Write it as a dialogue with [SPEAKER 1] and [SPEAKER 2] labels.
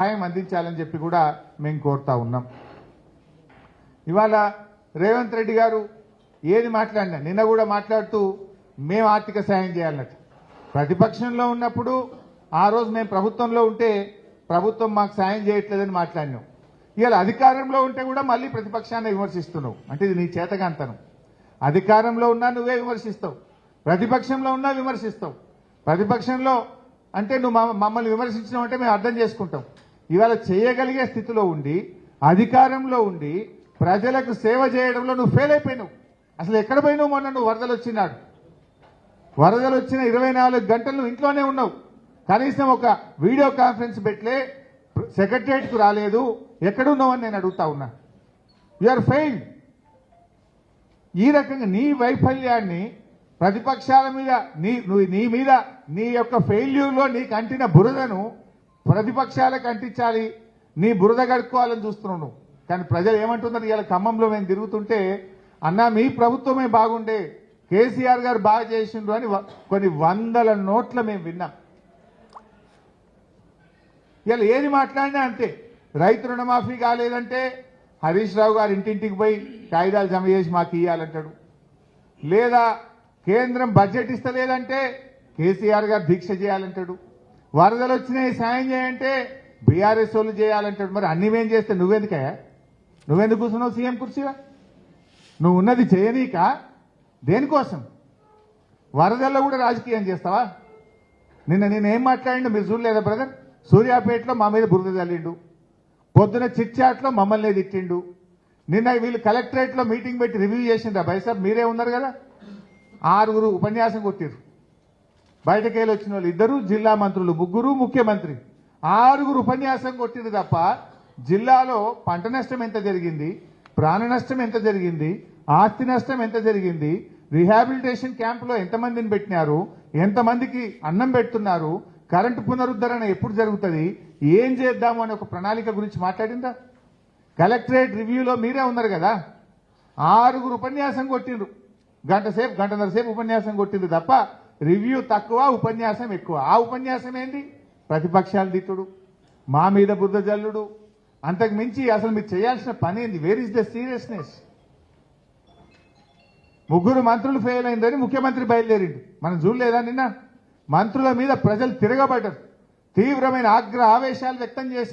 [SPEAKER 1] సహాయం అందించాలని చెప్పి కూడా మేము కోరుతా ఉన్నాం. ఇవాళ రేవంత్ రెడ్డి గారు ఏది మాట్లాడినా నిన్న కూడా మాట్లాడుతూ మేము ఆర్థిక సాయం చేయాలన్నట్టు. ప్రతిపక్షంలో ఉన్నప్పుడు ఆ రోజు మేము ప్రభుత్వంలో ఉంటే ప్రభుత్వం మాకు సాయం చేయట్లేదని మాట్లాడినాం. ఇవాళ అధికారంలో ఉంటే కూడా మళ్ళీ ప్రతిపక్షాన్ని విమర్శిస్తున్నావు. అంటే ఇది నీ చేతగాంతనం. అధికారంలో ఉన్నా నువ్వే విమర్శిస్తావు. ప్రతిపక్షంలో ఉన్నా విమర్శిస్తావు. ప్రతిపక్షంలో అంటే నువ్వు మమ్మల్ని విమర్శించినావు అంటే మేము అర్థం చేసుకుంటాం. ఇవాళ చేయగలిగే స్థితిలో ఉండి అధికారంలో ఉండి ప్రజలకు సేవ చేయడంలో నువ్వు ఫెయిల్ అయిపోయినావు. అసలు ఎక్కడ పోయినావు మొన్న నువ్వు వరదలు వచ్చినాడు? వరదలు వచ్చిన ఇరవై నాలుగు గంటలు ఇంట్లోనే ఉన్నావు. కనీసం ఒక వీడియో కాన్ఫరెన్స్ పెట్టలే సెక్రటరియట్కు రాలేదు. ఎక్కడున్నావు అని నేను అడుగుతా ఉన్నా. ఆర్ ఫెయిల్డ్ ఈ రకంగా నీ వైఫల్యాన్ని ప్రతిపక్షాల మీద నీ నీ మీద నీ యొక్క ఫెయిల్యూర్లో నీకు అంటిన బురదను ప్రతిపక్షాలకు అంటించాలి. నీ బురద గడుక్కోవాలని చూస్తున్నావు నువ్వు. కానీ ప్రజలు ఏమంటున్నారు? ఇవాళ ఖమ్మంలో మేము తిరుగుతుంటే అన్నా మీ ప్రభుత్వమే బాగుండే కేసీఆర్ గారు బాగా చేసిండ్రు అని కొన్ని వందల నోట్ల మేము విన్నాం. ఇవాళ ఏది మాట్లాడినా అంతే. రైతు రుణమాఫీ కాలేదంటే హరీష్ రావు గారు ఇంటింటికి పోయి కాగితాలు జమ చేసి మాకు ఇవ్వాలంటాడు లేదా కేంద్రం బడ్జెట్ ఇస్తలేదంటే కేసీఆర్ గారు దీక్ష చేయాలంటాడు. వరదలు వచ్చినాయి సాయం చేయంటే బీఆర్ఎస్ వాళ్ళు చేయాలంటాడు. మరి అన్ని మేం చేస్తే నువ్వెందుకే? నువ్వెందుకు కూర్చున్నావు సీఎం కుర్చీగా నువ్వు ఉన్నది చేయనీక దేనికోసం? వరదల్లో కూడా రాజకీయం చేస్తావా? నిన్న నేనేం మాట్లాడిండు మీరు చూడలేదా బ్రదర్? సూర్యాపేటలో మా మీద బురద చల్లిండు పొద్దున చిట్చాట్లో మమ్మల్ని తిట్టిండు. నిన్న వీళ్ళు కలెక్టరేట్లో మీటింగ్ పెట్టి రివ్యూ చేసిండ్రా బైసాబ్ మీరే ఉన్నారు కదా? ఆరుగురు ఉపన్యాసం కొట్టిరు బయటకు వెళ్ళి వచ్చిన వాళ్ళు ఇద్దరు జిల్లా మంత్రులు ముగ్గురు ముఖ్యమంత్రి. ఆరుగురు ఉపన్యాసం కొట్టింది తప్ప జిల్లాలో పంట నష్టం ఎంత జరిగింది ప్రాణ నష్టం ఎంత జరిగింది ఆస్తి నష్టం ఎంత జరిగింది రీహాబిలిటేషన్ క్యాంపులో ఎంతమందిని పెట్టినారు ఎంతమందికి అన్నం పెడుతున్నారు కరెంటు పునరుద్ధరణ ఎప్పుడు జరుగుతుంది ఏం చేద్దాము అనే ఒక ప్రణాళిక గురించి మాట్లాడిందా? కలెక్టరేట్ రివ్యూలో మీరే ఉన్నారు కదా? ఆరుగురు ఉపన్యాసం కొట్టిండ్రు. గంట సేపు గంటన్నర సేపు ఉపన్యాసం కొట్టింది తప్ప రివ్యూ తక్కువ ఉపన్యాసం ఎక్కువ. ఆ ఉపన్యాసం ఏంటి? ప్రతిపక్షాలు దిట్టుడు మా మీద బుద్ధ జల్లుడు. అంతకు మించి అసలు మీరు చేయాల్సిన పని ఏంది? వేర్ ఇస్ ద సీరియస్నెస్ ముగ్గురు మంత్రులు ఫెయిల్ అయిందని ముఖ్యమంత్రి బయలుదేరిండు. మనం చూడలేదా నిన్న? మంత్రుల మీద ప్రజలు తిరగబడ్డారు. తీవ్రమైన ఆగ్రహ ఆవేశాలు వ్యక్తం చేశారు.